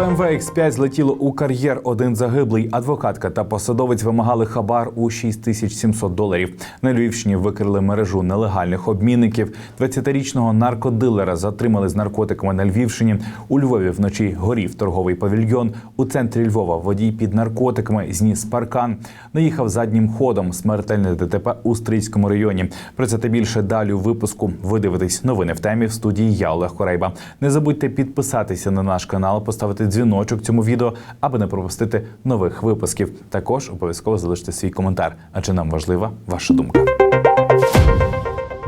БМВ X5 злетіло у кар'єр. Один загиблий. Адвокатка та посадовець вимагали хабар у 6700 доларів. На Львівщині викрили мережу нелегальних обмінників. 20-річного наркодилера затримали з наркотиками на Львівщині. У Львові вночі горів торговий павільйон. У центрі Львова водій під наркотиками зніс паркан. Наїхав заднім ходом. Смертельне ДТП у Стрийському районі. Про це та більше далі у випуску. Ви дивитесь новини в темі в студії. Я Олег Корейба. Не забудьте підписатися на наш канал, поставити дзвіночок цьому відео, аби не пропустити нових випусків. Також обов'язково залиште свій коментар, адже нам важлива ваша думка.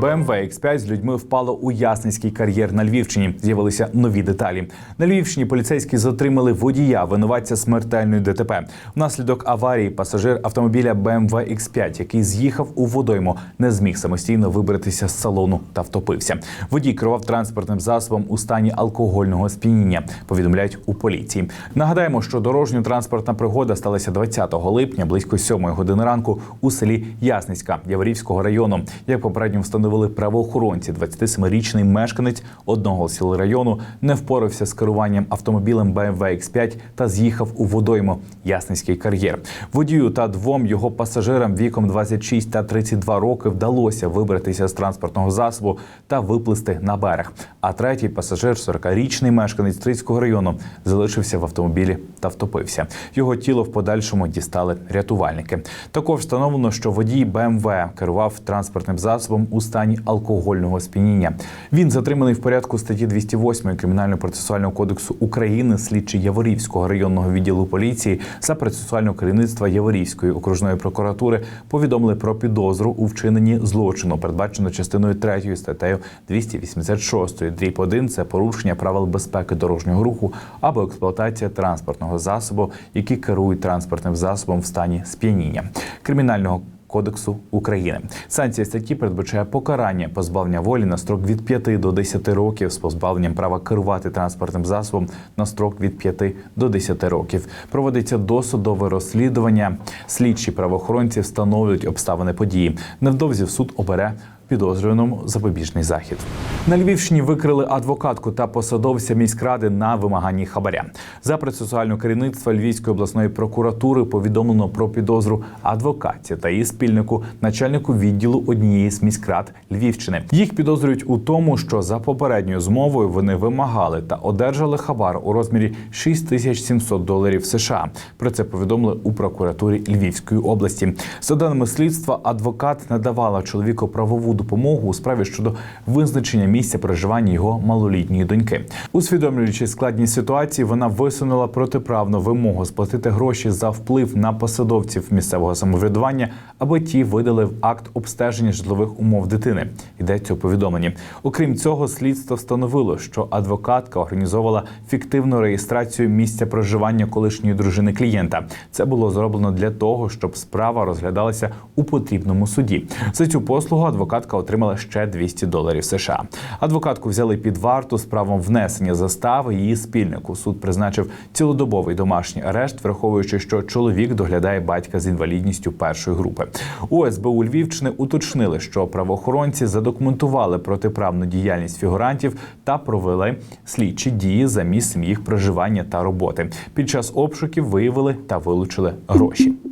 BMW X5 з людьми впало у Ясницький кар'єр на Львівщині. З'явилися нові деталі. На Львівщині поліцейські затримали водія, винуватця смертельної ДТП. Внаслідок аварії пасажир автомобіля BMW X5, який з'їхав у водойму, не зміг самостійно вибратися з салону та втопився. Водій керував транспортним засобом у стані алкогольного сп'яніння. Повідомляють у поліції. Нагадаємо, що дорожньо-транспортна пригода сталася 20 липня близько 7 години ранку у селі Ясницька Яворівського району. Як попередньо встановили правоохоронці, 27-річний мешканець одного з сіл району не впорався з керуванням автомобілем BMW X5 та з'їхав у водойму Ясницький кар'єр. Водію та двом його пасажирам віком 26 та 32 роки вдалося вибратися з транспортного засобу та виплисти на берег. А третій пасажир, 40-річний мешканець Трицького району, залишився в автомобілі та втопився. Його тіло в подальшому дістали рятувальники. Також встановлено, що водій BMW керував транспортним засобом у стані алкогольного сп'яніння. Він затриманий в порядку статті 208 Кримінально-процесуального кодексу України, слідчий Яворівського районного відділу поліції за процесуального керівництва Яворівської окружної прокуратури повідомили про підозру у вчиненні злочину, передбачено частиною 3 статтею 286 дріб 1 – це порушення правил безпеки дорожнього руху або експлуатація транспортного засобу, які керують транспортним засобом в стані сп'яніння кримінального. Кодексу України санкція статті передбачає покарання позбавлення волі на строк від 5 до 10 років з позбавленням права керувати транспортним засобом на строк від 5 до 10 років. Проводиться досудове розслідування. Слідчі правоохоронці встановлюють обставини події. Невдовзі в суд обере підозрюваному запобіжний захід. На Львівщині викрили адвокатку та посадовця міськради на вимаганні хабаря. За процесуальне керівництво Львівської обласної прокуратури повідомлено про підозру адвокатці та її спільнику, начальнику відділу однієї з міськрад Львівщини. Їх підозрюють у тому, що за попередньою змовою вони вимагали та одержали хабар у розмірі 6700 доларів США. Про це повідомили у прокуратурі Львівської області. За даними слідства, адвокат надавала чоловіку правову допомогу у справі щодо визначення місця проживання його малолітньої доньки. Усвідомлюючи складність ситуації, вона висунула протиправну вимогу сплатити гроші за вплив на посадовців місцевого самоврядування, аби ті видали акт обстеження житлових умов дитини. Йдеться у повідомленні. Окрім цього, слідство встановило, що адвокатка організовувала фіктивну реєстрацію місця проживання колишньої дружини клієнта. Це було зроблено для того, щоб справа розглядалася у потрібному суді. За цю послугу адвокатка отримала ще 200 доларів США. Адвокатку взяли під варту з правом внесення застави її спільнику. Суд призначив цілодобовий домашній арешт, враховуючи, що чоловік доглядає батька з інвалідністю першої групи. У СБУ Львівщини уточнили, що правоохоронці задокументували протиправну діяльність фігурантів та провели слідчі дії за місцем їх проживання та роботи. Під час обшуків виявили та вилучили гроші.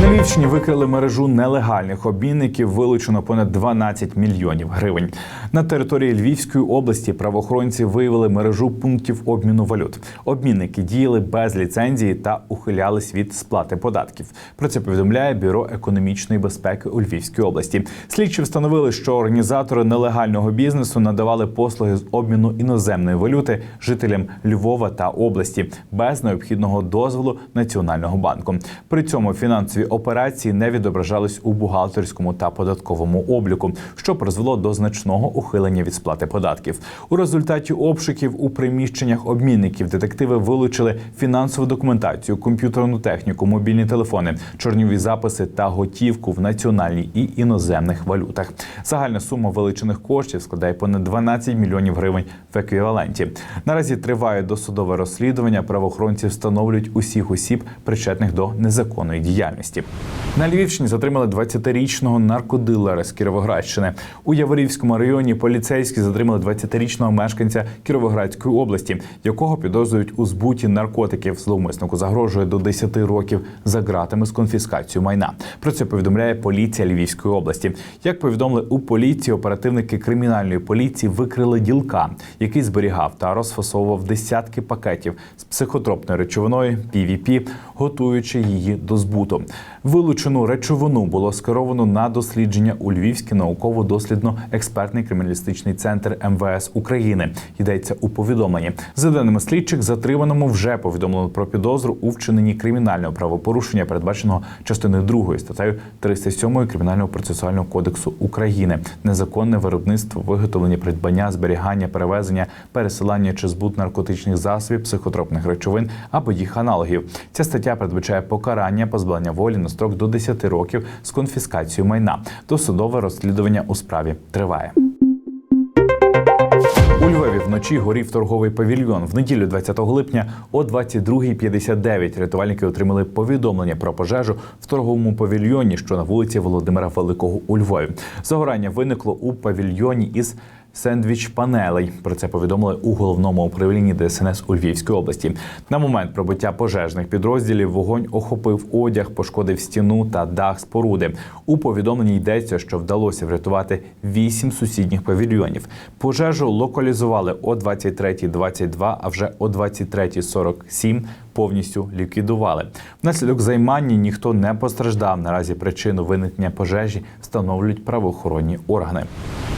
На Львівщині викрили мережу нелегальних обмінників, вилучено понад 12 мільйонів гривень. На території Львівської області правоохоронці виявили мережу пунктів обміну валют. Обмінники діяли без ліцензії та ухилялись від сплати податків. Про це повідомляє бюро економічної безпеки у Львівській області. Слідчі встановили, що організатори нелегального бізнесу надавали послуги з обміну іноземної валюти жителям Львова та області без необхідного дозволу Національного банку. При цьому фінансові операції не відображались у бухгалтерському та податковому обліку, що призвело до значного ухилення від сплати податків. У результаті обшуків у приміщеннях обмінників детективи вилучили фінансову документацію, комп'ютерну техніку, мобільні телефони, чорніві записи та готівку в національній і іноземних валютах. Загальна сума вилучених коштів складає понад 12 мільйонів гривень в еквіваленті. Наразі триває досудове розслідування. Правоохоронці встановлюють усіх осіб, причетних до незаконної діяльності. На Львівщині затримали 20-річного наркодилера з Кіровоградщини. У Яворівському районі поліцейські затримали 20-річного мешканця Кіровоградської області, якого підозрюють у збуті наркотиків. Зловмиснику загрожує до 10 років за ґратами з конфіскацією майна. Про це повідомляє поліція Львівської області. Як повідомили у поліції, оперативники кримінальної поліції викрили ділка, який зберігав та розфасовував десятки пакетів з психотропною речовиною PVP, готуючи її до збуту. Вилучену речовину було скеровано на дослідження у Львівський науково-дослідно-експертний криміналістичний центр МВС України. Йдеться у повідомленні. За даними слідчих, затриманому вже повідомлено про підозру у вчиненні кримінального правопорушення, передбаченого частиною 2 статтею 307 Кримінального процесуального кодексу України, незаконне виробництво, виготовлення, придбання, зберігання, перевезення, пересилання чи збут наркотичних засобів, психотропних речовин або їх аналогів. Ця стаття передбачає покарання позбавлення волі на строк до 10 років з конфіскацією майна. Досудове розслідування у справі триває. У Львові вночі горів торговий павільйон. В неділю 20 липня о 22.59 рятувальники отримали повідомлення про пожежу в торговому павільйоні, що на вулиці Володимира Великого у Львові. Загорання виникло у павільйоні із сендвіч панелей. Про це повідомили у головному управлінні ДСНС у Львівській області. На момент прибуття пожежних підрозділів вогонь охопив одяг, пошкодив стіну та дах споруди. У повідомленні йдеться, що вдалося врятувати вісім сусідніх павільйонів. Пожежу локалізували о 23.22, а вже о 23.47 повністю ліквідували. Внаслідок займання ніхто не постраждав. Наразі причину виникнення пожежі встановлюють правоохоронні органи.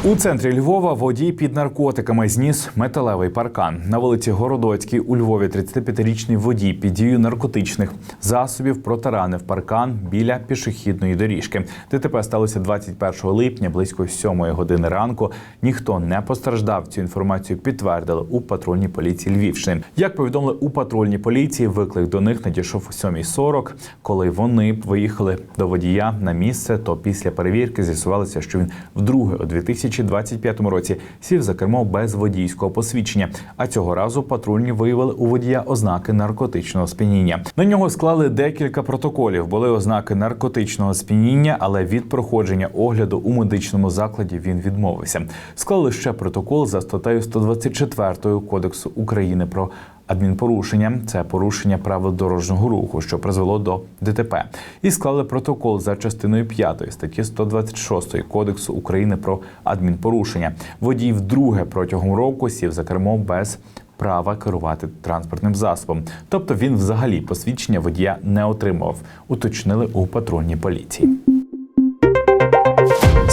У центрі Львова водій під наркотиками зніс металевий паркан. На вулиці Городоцькій у Львові 35-річний водій під дією наркотичних засобів протаранив паркан біля пішохідної доріжки. ДТП сталося 21 липня близько 7 години ранку. Ніхто не постраждав. Цю інформацію підтвердили у патрульній поліції Львівщини. Як повідомили у патрульній поліції, виклик до них надійшов о 7.40. Коли вони виїхали до водія на місце, то після перевірки з'ясувалося, що він вдруге у 2025 році сів за кермо без водійського посвідчення. А цього разу патрульні виявили у водія ознаки наркотичного сп'яніння. На нього склали декілька протоколів. Були ознаки наркотичного сп'яніння, але від проходження огляду у медичному закладі він відмовився. Склали ще протокол за статтею 124 Кодексу України про адмінпорушення це порушення правил дорожнього руху, що призвело до ДТП, і склали протокол за частиною 5 статті 126 Кодексу України про адмінпорушення. Водій вдруге протягом року сів за кермо без права керувати транспортним засобом. Тобто він взагалі посвідчення водія не отримував, уточнили у патрульній поліції.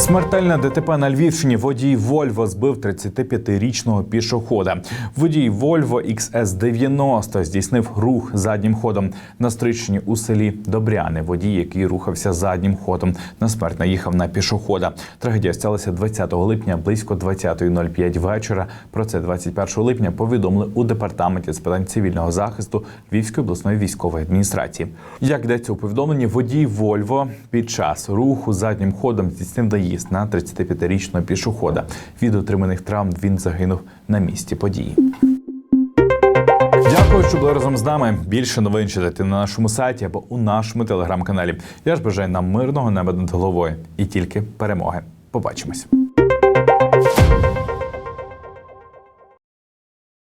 Смертельне ДТП на Львівщині водій Вольво збив 35-річного пішохода. Водій Вольво XS90 здійснив рух заднім ходом на стричні у селі Добряни. Водій, який рухався заднім ходом, на смерть наїхав на пішохода. Трагедія сталася 20 липня близько 20.05 вечора. Про це 21 липня повідомили у департаменті з питань цивільного захисту Львівської обласної військової адміністрації. Як йдеться у повідомленні, водій Вольво під час руху заднім ходом здійснив наїзд на 35-річного пішохода. Від отриманих травм він загинув на місці події. Дякую, що були разом з нами. Більше новин читайте на нашому сайті або у нашому телеграм-каналі. Я ж бажаю нам мирного неба над головою і тільки перемоги. Побачимось.